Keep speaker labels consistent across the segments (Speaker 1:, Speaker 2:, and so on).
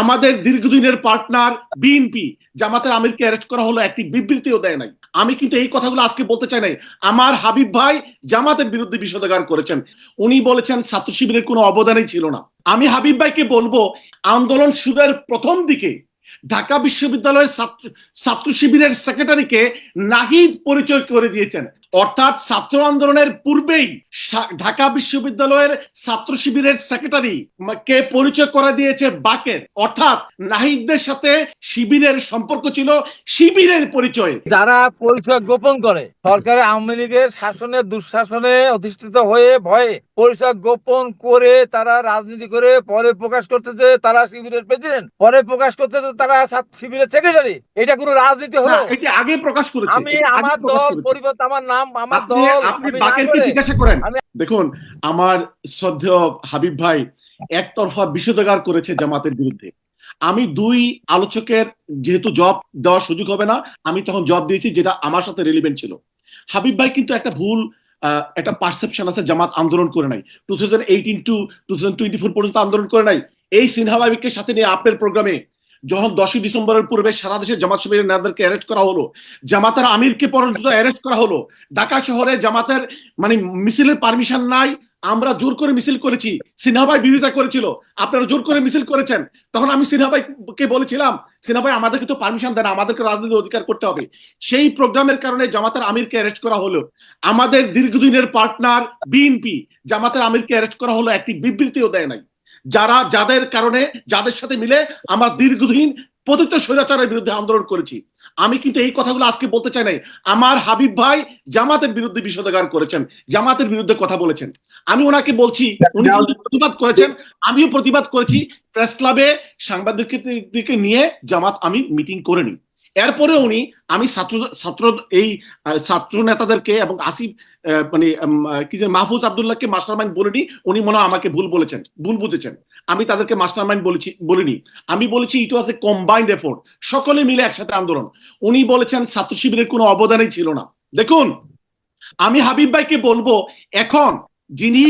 Speaker 1: আমাদের দীর্ঘদিনের partner BNP জামাতের আমিরকে অ্যারেস্ট করা হলো, একটি বিবৃতিও দেয় নাই। আমি কিন্তু এই কথাগুলো আজকে বলতে চাই নাই। আমার হাবিব ভাই জামাতের বিরুদ্ধে বিষোদগার করেছেন। উনি বলেছেন ছাত্র শিবিরের কোনো অবদানই ছিল না। আমি হাবিব ভাইকে বলব, আন্দোলন শুরুর প্রথম দিকে ঢাকা বিশ্ববিদ্যালয়ের ছাত্র ছাত্র শিবিরের সেক্রেটারিকে নাহিদ পরিচয় করে দিয়েছেন। অর্থাৎ ছাত্র আন্দোলনের পূর্বেই ঢাকা বিশ্ববিদ্যালয়ের ছাত্র শিবিরের সেক্রেটারি কে পরিচয় করে দিয়েছে বাকের। অর্থাৎ নাহিদদের সাথে শিবিরের সম্পর্ক ছিল শিবিরের পরিচয়।
Speaker 2: যারা পরিচয় গোপন করে সরকারের আওয়ামী লীগের শাসনে দুঃশাসনে অধিষ্ঠিত হয়ে ভয়ে পরিচয় গোপন করে তারা রাজনীতি করে পরে প্রকাশ করতেছে তারা শিবিরের প্রেসিডেন্ট পরে প্রকাশ করতেছে তারা শিবিরের সেক্রেটারি এটা কোনো রাজনীতি হলো?
Speaker 1: এটি আগে প্রকাশ করেছে
Speaker 2: আমি আমার দল। পরিবর্তে আমার নাম আমার দল
Speaker 1: আপনি
Speaker 2: আমি
Speaker 1: বাকেরকে জিজ্ঞাসা করেন। দেখুন আমার শ্রদ্ধেয় হাবিব ভাই একতরফা বিষোদগার করেছে জামাতের বিরুদ্ধে। আমি দুই আলোচকের যেহেতু জব দেওয়ার সুযোগ হবে না আমি তখন জব দিয়েছি যেটা আমার সাথে রেলিভেন্ট ছিল। হাবিব ভাই কিন্তু একটা ভুল আহ, একটা পারসেপশন আছে জামাত আন্দোলন করে নাই। Two thousand eighteen to two thousand twenty four পর্যন্ত আন্দোলন করে নাই। এই সিনহা সাথে নিয়ে আপনার প্রোগ্রামে যখন দশই ডিসেম্বরের পূর্বে সারা দেশে জামাত শিবিরের নেতাদেরকে অ্যারেস্ট করা হলো, জামাতের আমিরকে পর্যন্ত অ্যারেস্ট করা হলো, ঢাকা শহরে জামাতের মানে মিছিলের পারমিশন নাই, আমরা জোর করে মিছিল করেছি, সিনহা ভাই বিরোধিতা করেছিল, আপনারা জোর করে মিছিল করেছেন, তখন আমি সিনহা ভাইকে বলেছিলাম, সিনহা ভাই আমাদেরকে তো পারমিশন দেন আমাদেরকে রাজনীতি অধিকার করতে হবে। সেই প্রোগ্রামের কারণে জামাতের আমিরকে অ্যারেস্ট করা হলো। আমাদের দীর্ঘদিনের পার্টনার বিএনপি জামাতের আমিরকে অ্যারেস্ট করা হলো, একটি বিবৃতিও দেয় নাই। যারা যাদের কারণে যাদের সাথে মিলে আমরা দীর্ঘদিন পতিত স্বৈরাচারের বিরুদ্ধে আন্দোলন করেছি। আমি কিন্তু এই কথাগুলো আজকে বলতে চাই নাই। আমার হাবিব ভাই জামাতের বিরুদ্ধে বিষোদগার করেছেন জামাতের বিরুদ্ধে কথা বলেছেন। আমি ওনাকে বলছি উনি প্রতিবাদ করেছেন আমিও প্রতিবাদ করেছি। প্রেস ক্লাবে সাংবাদিকদেরকে নিয়ে জামাত আমি মিটিং করে নিই। এরপরে উনি, আমি ছাত্র ছাত্র, এই ছাত্র নেতাদেরকে এবং আসিফ মানে কি যে মাহফুজ আবদুল্লাহকে মাস্টার মাইন্ড বলিনি, উনি মনে আমাকে ভুল বলেছেন, ভুল বুঝেছেন। আমি তাদেরকে মাস্টার মাইন্ড বলেছি, বলিনি। আমি বলেছি ইট ওয়াজ এ কম্বাইন্ড এফোর্ট সকলে মিলে একসাথে আন্দোলন। উনি বলেছেন ছাত্র শিবিরের কোনো অবদানই ছিল না। দেখুন, আমি হাবিব ভাইকে বলব, এখন যিনি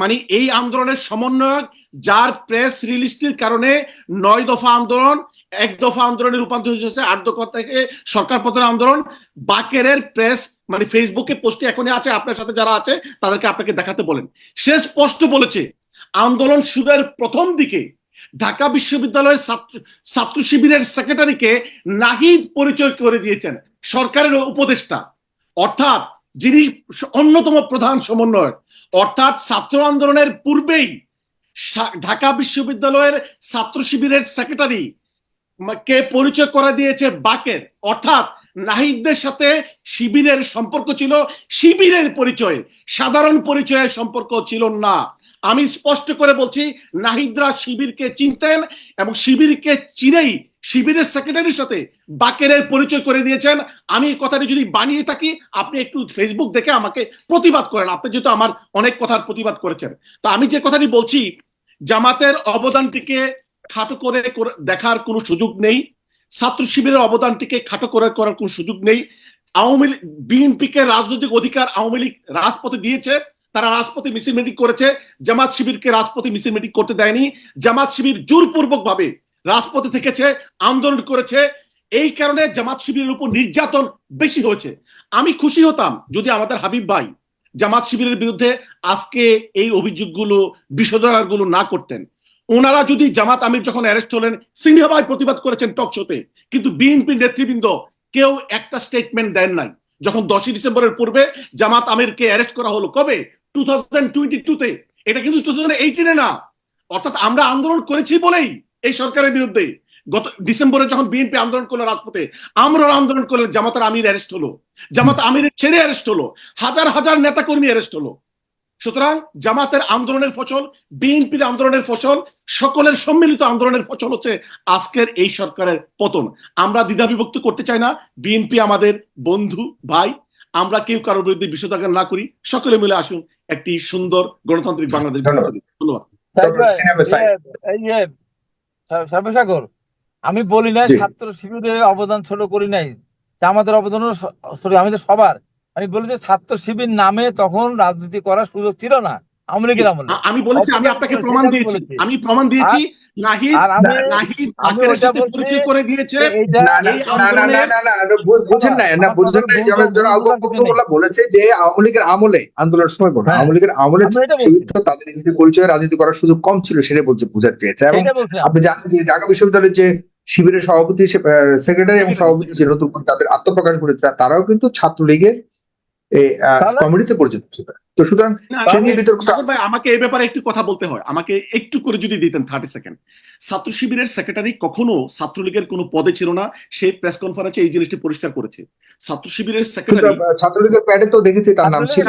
Speaker 1: মানে এই আন্দোলনের সমন্বয়ক, যার প্রেস রিলিজটির কারণে নয় দফা আন্দোলন এক দফা আন্দোলনে রূপান্তরিত হয়েছে, আট দফা থেকে সরকার পতন আন্দোলন। বাকেরের প্রেস মানে ফেসবুকে পোস্টে এখনই আছে, আপনার সাথে যারা আছে, তাদেরকে আপনাকে দেখাতে বলেন। সে স্পষ্ট বলেছে, আন্দোলন শুরুর প্রথম দিকে ঢাকা বিশ্ববিদ্যালয়ের ছাত্র ছাত্র শিবিরের সেক্রেটারিকে নাহিদ পরিচয় করে দিয়েছেন সরকারের উপদেষ্টা। অর্থাৎ যিনি অন্যতম প্রধান সমন্বয়ক, অর্থাৎ ছাত্র আন্দোলনের পূর্বেই ঢাকা বিশ্ববিদ্যালয়ের ছাত্র শিবিরের সেক্রেটারি কে পরিচয় করে দিয়েছে? বাকের। অর্থাৎ নাহিদদের সাথে শিবিরের সম্পর্ক ছিল। শিবিরের পরিচয়, সাধারণ পরিচয়ের সম্পর্ক ছিল না। আমি স্পষ্ট করে বলছি, নাহিদরা শিবিরকে চিনতেন এবং শিবিরকে চিনেই শিবিরের সেক্রেটারির সাথে বাকেরের পরিচয় করে দিয়েছেন। আমি এই কথাটি যদি বানিয়ে থাকি, আপনি একটু ফেসবুক দেখে আমাকে প্রতিবাদ করেন। আপনি যেহেতু আমার অনেক কথার প্রতিবাদ করেছেন। তো আমি যে কথাটি বলছি, জামাতের অবদানটিকে খাটো করে দেখার কোনো সুযোগ নেই। ছাত্র শিবিরের অবদানটিকে খাটো করে করার কোনো সুযোগ নেই। আওয়ামী লীগ বিএনপিকে রাজনৈতিক অধিকার আওয়ামী লীগ রাজপথে দিয়েছে, তারা রাজপথে মিছিল মিটিং করেছে। জামাত শিবিরকে রাজপথে মিছিল মিটিং করতে দেয়নি। জামাত শিবির জোরপূর্বক ভাবে রাজপথে থেকেছে, আন্দোলন করেছে। এই কারণে জামাত শিবিরের উপর নির্যাতন বেশি হয়েছে। আমি খুশি হতাম যদি আমাদের হাবিব ভাই জামাত শিবিরের বিরুদ্ধে আজকে এই অভিযোগগুলো বিষোদগারগুলো না করতেন। ওনারা যদি জামাত আমির যখন অ্যারেস্ট হলেন সিংহভাই প্রতিবাদ করেছেন টক শোতে। কিন্তু বিএনপি নেতৃবৃন্দ কেউ একটা স্টেটমেন্ট দেন নাই। যখন দশই ডিসেম্বরের পূর্বে জামাত আমিরকে অ্যারেস্ট করা হলো, কবে? টু থাউজেন্ড টোয়েন্টি টুতে এটা কিন্তু টু থাউজেন্ড এইটিনে না। অর্থাৎ আমরা আন্দোলন করেছি বলেই এই সরকারের বিরুদ্ধে। গত ডিসেম্বরে যখন বিএনপি আন্দোলন করল রাজপথে আমরা আন্দোলন করলে জামাতের আমির অ্যারেস্ট হলো। জামাত আমিরের ছেড়ে অ্যারেস্ট হলো। হাজার হাজার নেতা কর্মী অ্যারেস্ট হলো। সুতরাং জামাতের আন্দোলনের ফসল বিএনপির আন্দোলনের ফসল সকলের সম্মিলিত আন্দোলনের ফসল হচ্ছে আজকের এই সরকারের পতন। আমরা দ্বিধা বিভক্ত করতে চাই না বিএনপি আমাদের বন্ধু ভাই আমরা কেউ কারোর বিরুদ্ধে বিষোদাগার না করি সকলে মিলে আসুন একটি সুন্দর গণতান্ত্রিক বাংলাদেশ
Speaker 3: ধন্যবাদ।
Speaker 2: আমি বলি না ছাত্র শিবিরের অবদান ছোট করি নাই আমাদের অবদান সরি আমাদের সবার। আমি বলি যে ছাত্র শিবির নামে তখন রাজনীতি করার সুযোগ ছিল না। আওয়ামী লীগের আমলে।
Speaker 1: আমি বলেছি আমি আপনাকে প্রমাণ দিয়েছি। আমি প্রমাণ দিয়েছি নাহিদ নাহিদ
Speaker 2: আমি
Speaker 1: সাথে পরিচয় করে দিয়েছে।
Speaker 3: না না না না বুঝেন বুঝেন যারা বলেছে যে আওয়ামী লীগের আমলে আন্দোলনের সময়
Speaker 2: হ্যাঁ।
Speaker 3: আওয়ামী লীগের আমলে
Speaker 2: বলছি।
Speaker 3: তাদের নিজেদের পরিচয়ে রাজনীতি করার সুযোগ কম ছিল সেটা বলতে বোঝাতে চেয়েছে। এবং
Speaker 2: বলছি।
Speaker 3: আপনি জানেন যে ঢাকা বিশ্ববিদ্যালয়ের যে শিবিরের সভাপতি সেক্রেটারি এবং সভাপতি যে নতুন করে তাদের আত্মপ্রকাশ করেছে তারাও কিন্তু ছাত্রলীগের এই? কমিটিতে পরিচিত ছিল তো সুতরাং।
Speaker 1: আমাকে এই ব্যাপারে একটু কথা বলতে হয়। আমাকে একটু করে যদি দিতেন থার্টি সেকেন্ড ছাত্র শিবিরের সেক্রেটারি কখনো ছাত্রলীগের কোনো পদে ছিল না। সে প্রেস কনফারেন্সে এই জিনিসটি পরিষ্কার করেছে। ছাত্র শিবিরের সেক্রেটারি
Speaker 3: ছাত্রলীগের প্যাডে তো দেখেছি তার নাম ছিল।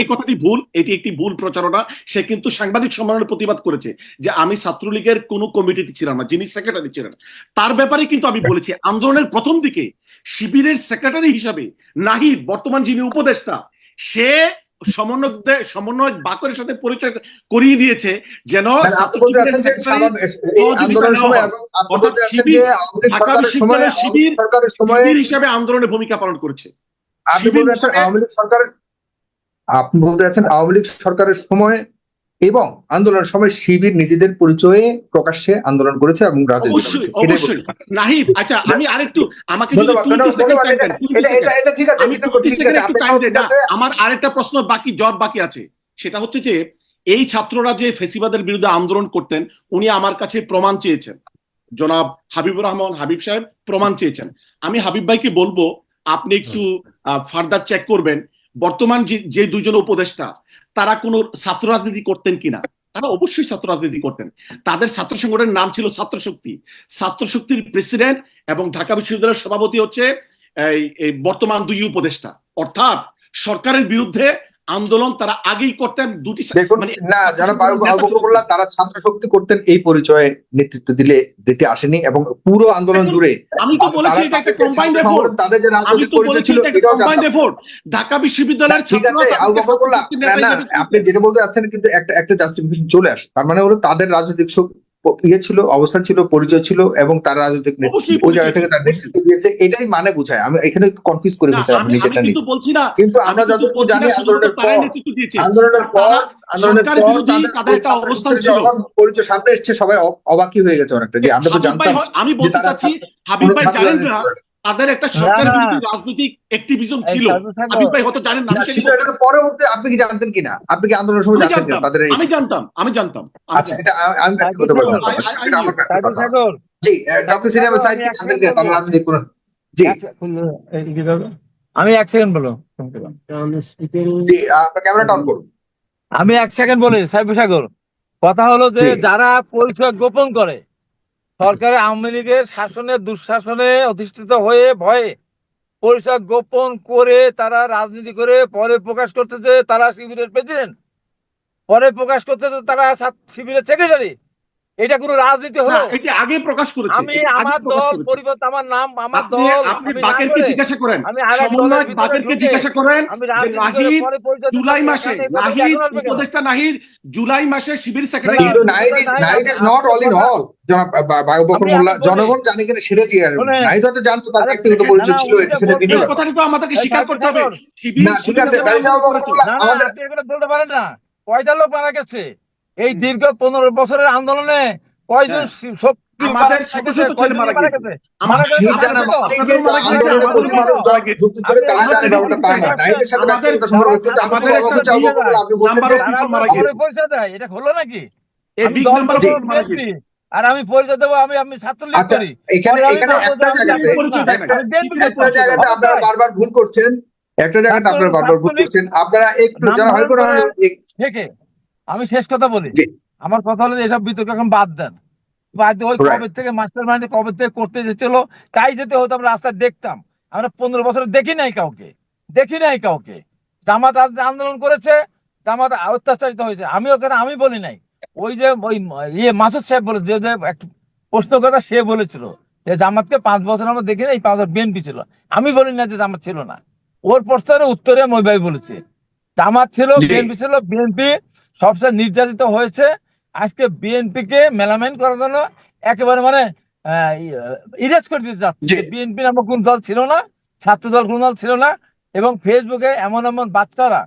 Speaker 1: এই কথাটি ভুল। এটি একটি ভুল প্রচারণা। সে কিন্তু সাংবাদিক সম্মেলনে প্রতিবাদ করেছে যে আমি ছাত্রলীগের কোনো কমিটিতে ছিলাম না যিনি সেক্রেটারি ছিলেন। তার ব্যাপারে কিন্তু আমি বলেছি আন্দোলনের প্রথম দিকে শিবিরের সেক্রেটারি হিসাবে নাহিদ বর্তমান যিনি উপদেষ্টা সে সমন্বয় সমন্বয় বাকরের সাথে পরিচয় করিয়ে দিয়েছে যেন
Speaker 3: মানে আন্দোলনের
Speaker 1: শিবির, হিসাবে আন্দোলনে ভূমিকা পালন করেছে।
Speaker 3: আপনি বলতে চাচ্ছেন আওয়ামী লীগ সরকারের আপনি বলতে চাচ্ছেন আওয়ামী লীগ সরকারের সময় এবং আন্দোলনের সময় শিবির নিজেদের পরিচয়ে প্রকাশ্যে আন্দোলন করেছে এবং রাজনীতি।
Speaker 1: নাহিদ আচ্ছা আমি আরেকটু আমাকে যদি
Speaker 3: ধন্যবাদ
Speaker 1: 20
Speaker 3: ধন্যবাদ
Speaker 1: second
Speaker 3: ধন্যবাদ
Speaker 1: time
Speaker 3: এটা
Speaker 1: দেন, 20
Speaker 3: এটা এটা
Speaker 1: second।
Speaker 3: এটা ঠিক আছে
Speaker 1: আমি
Speaker 3: বিতর্ক
Speaker 1: 20
Speaker 3: ঠিক
Speaker 1: second
Speaker 3: আছে
Speaker 1: একটু
Speaker 3: আপনি
Speaker 1: time দেন না।
Speaker 3: ঠিক আছে।
Speaker 1: আমার আরেকটা প্রশ্ন বাকি জব বাকি আছে সেটা হচ্ছে যে এই ছাত্ররা যে ফেসিবাদের বিরুদ্ধে আন্দোলন করতেন উনি আমার কাছে প্রমাণ চেয়েছেন জনাব হাবিবুর রহমান হাবিব সাহেব প্রমাণ চেয়েছেন আমি হাবিব ভাইকে বলব আপনি একটু ফার্দার চেক করবেন বর্তমান যে যে দুজন উপদেষ্টা তারা কোনো ছাত্র রাজনীতি করতেন কিনা? তারা অবশ্যই ছাত্র রাজনীতি করতেন। তাদের ছাত্র সংগঠনের নাম ছিল ছাত্র শক্তি ছাত্র শক্তির প্রেসিডেন্ট এবং ঢাকা বিশ্ববিদ্যালয়ের সভাপতি হচ্ছে এই বর্তমান দুই উপদেষ্টা। অর্থাৎ সরকারের বিরুদ্ধে আন্দোলন তারা আগেই করতেন দুটি মানে
Speaker 3: না যারা বকরুল্লাহ তারা ছাত্র শক্তি করতেন এই পরিচয়ে নেতৃত্ব দিলে দিতে আসেনি এবং পুরো আন্দোলন জুড়ে
Speaker 1: আমি তো বলেছি এটা একটা কম্বাইন্ড এফোর্ট
Speaker 3: তাদের যে রাজনৈতিক পরিচয় ছিল
Speaker 1: এটা কম্বাইন্ড এফোর্ট ঢাকা বিশ্ববিদ্যালয়ের
Speaker 3: আছে আবু
Speaker 1: ছাত্র
Speaker 3: না না আপনি যেটা বলতে যাচ্ছেন কিন্তু একটা একটা জাস্টিফিকেশন চলে আসে। তার মানে হলো তাদের রাজনৈতিক শক- ইয়ে ছিল অবস্থান ছিল পরিচয় ছিল এবং তার রাজনৈতিক ওই জায়গা থেকে তার নেতৃত্ব দিয়েছে এটাই মানে বোঝায়। আমি এখানে কনফিউজ করে বুঝাই আপনি নিয়ে।
Speaker 1: কিন্তু
Speaker 3: আমরা যতটুকু জানি আন্দোলনের পর আন্দোলনের পর আন্দোলনের পর তাদের পরিচয় সামনে এসছে সবাই অবাকি হয়ে গেছে অনেকটা যে আমরা তো জানতাম
Speaker 1: আমি বলতে চাচ্ছি হাবিব ভাই জানেন না। তাদের একটা সরকার বিরোধী রাজনৈতিক অ্যাক্টিভিজম ছিল। ভাই হয়তো জানেন না
Speaker 3: ছিল এটা তো পরবর্তী আপনি কি জানতেন কিনা? আপনি কি আন্দোলনের সময়
Speaker 1: আমি
Speaker 3: জানতেন কিনা?
Speaker 1: জানতাম
Speaker 3: তাদের
Speaker 1: আমি জানতাম আমি জানতাম
Speaker 3: আচ্ছা এটা আমি- ব্যক্তিগত এটা আমার ব্যক্তিগত জি ডক্টর সিনেমা সাইড কি জানতেন কিনা? তারা রাজনীতি করেন জি?
Speaker 2: আমি এক সেকেন্ড বলো
Speaker 3: জি আপনার ক্যামেরাটা অন করুন।
Speaker 2: আমি এক সেকেন্ড বলি সাইফু সাগর। কথা হলো যে যারা পরিচয় গোপন করে সরকারের আওয়ামী লীগের শাসনে, দুঃশাসনে অধিষ্ঠিত হয়ে ভয়ে পরিচয় গোপন করে তারা রাজনীতি করে পরে প্রকাশ করতেছে তারা শিবিরের প্রেসিডেন্ট, পরে প্রকাশ করতেছে তারা শিবিরের সেক্রেটারি। এটা কোনো রাজনীতি হলো?
Speaker 1: এটি আগে প্রকাশ করেছে।
Speaker 2: আমি আমার দল
Speaker 1: করেছে।
Speaker 2: পরিবর্তন আমার নাম আমার দল
Speaker 1: আপনি বাকেরকে জিজ্ঞাসা করেন।
Speaker 2: আমি
Speaker 1: বাকেরকে জিজ্ঞাসা করেন যে নাহিদ জুলাই মাসে নাহিদ? উপদেষ্টা নাহিদ জুলাই মাসে শিবির সেক্রেটারি
Speaker 3: কিন্তু night is night is not all in all জনাব বায়ু মোল্লা জনগণ জানে কিনা সেটা হয়তো জানতো তার ব্যক্তিগত পরিচয় ছিল এটা সেটা ভিন্ন
Speaker 2: বলছি।
Speaker 1: এই
Speaker 3: ব্যাপার।
Speaker 1: কথাটি তো আমাদেরকে স্বীকার করতে হবে। শিবির
Speaker 3: ঠিক আছে,
Speaker 2: না,
Speaker 3: আমাদের-
Speaker 2: বলতে পারেন না। কয়টা লোক মারা গেছে? এই দীর্ঘ পনেরো বছরের আন্দোলনে কয়জন
Speaker 1: হ্যাঁ। আমাদের শত শত ছেলে মারা গেছে।
Speaker 2: এটা হলো নাকি? আর আমি পরিচয় দেবো আমি আমি ছাত্রলীগ
Speaker 3: আচ্ছা
Speaker 2: করি।
Speaker 3: এখানে এখানে একটা জায়গাতে। একটা আপনারা বারবার ভুল করছেন। একটা জায়গাতে আপনারা বারবার ভুল করছেন। আপনারা একটু যারা
Speaker 2: নাম্বার আমি শেষ কথা বলি। আমার কথা হলো এসব বিতর্ক এখন বাদ দেন। বাদ ওই কবে থেকে মাস্টার মাইন্ডে কবে থেকে করতে যেছিল তাই যেতে হতো আমরা রাস্তায় দেখতাম। আমরা পনেরো বছরে দেখি নাই কাউকে দেখি নাই কাউকে। জামাত আন্দোলন করেছে জামাত অত্যাচারিত হয়েছে। আমি ওখানে আমি বলি নাই। ওই যে ওই ইয়ে মাসুদ সাহেব বলে যে যে একটা প্রশ্ন কথা সে বলেছিল যে জামাতকে পাঁচ বছর আমরা দেখি নাই পাঁচ বছর বিএনপি ছিল। আমি বলি না যে জামাত ছিল না। ওর প্রশ্নের উত্তরে মই ভাই বলেছে। জামাত ছিল বিএনপি ছিল বিএনপি সবচেয়ে নির্যাতিত হয়েছে। আজকে বিএনপি কে মেলামেন করার জন্য একেবারে মানে ইরেজ করে দিতে যাচ্ছে। বিএনপি নামক কোন দল ছিল না ছাত্র দল কোন দল ছিল না এবং ফেসবুকে এমন এমন বাচ্চারা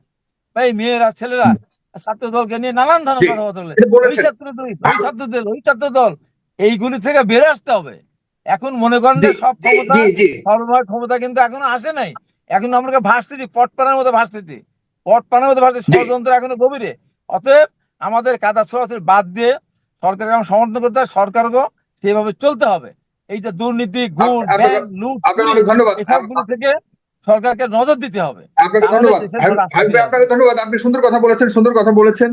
Speaker 2: এই মেয়েরা ছেলেরা ছাত্র দলকে নিয়ে নানান ধরনের কথাবার্তা বলে। ওই ছাত্র দল ওই ছাত্র দল ওই ছাত্র দল এইগুলি থেকে বেড়ে আসতে হবে। এখন মনে করেন যে সব ক্ষমতা সর্বময় ক্ষমতা কিন্তু এখনও আসে নাই। এখন আমরা ভাসতেছি পটপানার মতো ভাসতেছি পটপানার মতো ভাসতেছি
Speaker 3: জি।
Speaker 2: ষড়যন্ত্র এখনও গভীরে। অতএব আমাদের কাদা ছড়াছড়ি বাদ দিয়ে সরকারকে আমরা সমর্থন করতে হবে সরকারকেও সেভাবে চলতে হবে। এই যে দুর্নীতি এসবগুলো থেকে সরকারকে নজর দিতে হবে।
Speaker 3: আপনাকে ধন্যবাদ। আপনাকে ধন্যবাদ। আপনি সুন্দর কথা বলেছেন সুন্দর কথা বলেছেন।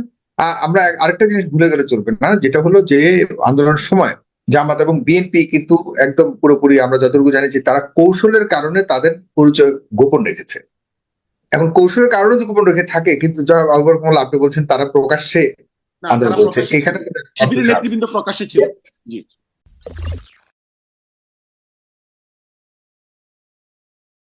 Speaker 3: আমরা আরেকটা জিনিস ভুলে গেলে চলবে না যেটা হলো যে আন্দোলনের সময় জামাত এবং বিএনপি কিন্তু একদম পুরোপুরি আমরা যতটুকু জানি যে তারা কৌশলের কারণে তাদের পরিচয় গোপন রেখেছে। এখন কৌশলের কারণে যদি গোপন রেখে থাকে কিন্তু যারা আলবর কমল আপনি বলছেন তারা প্রকাশ্যে আন্দোলন করছে। এখানে।
Speaker 1: নেতৃবৃন্দ প্রকাশ্যে ছিল।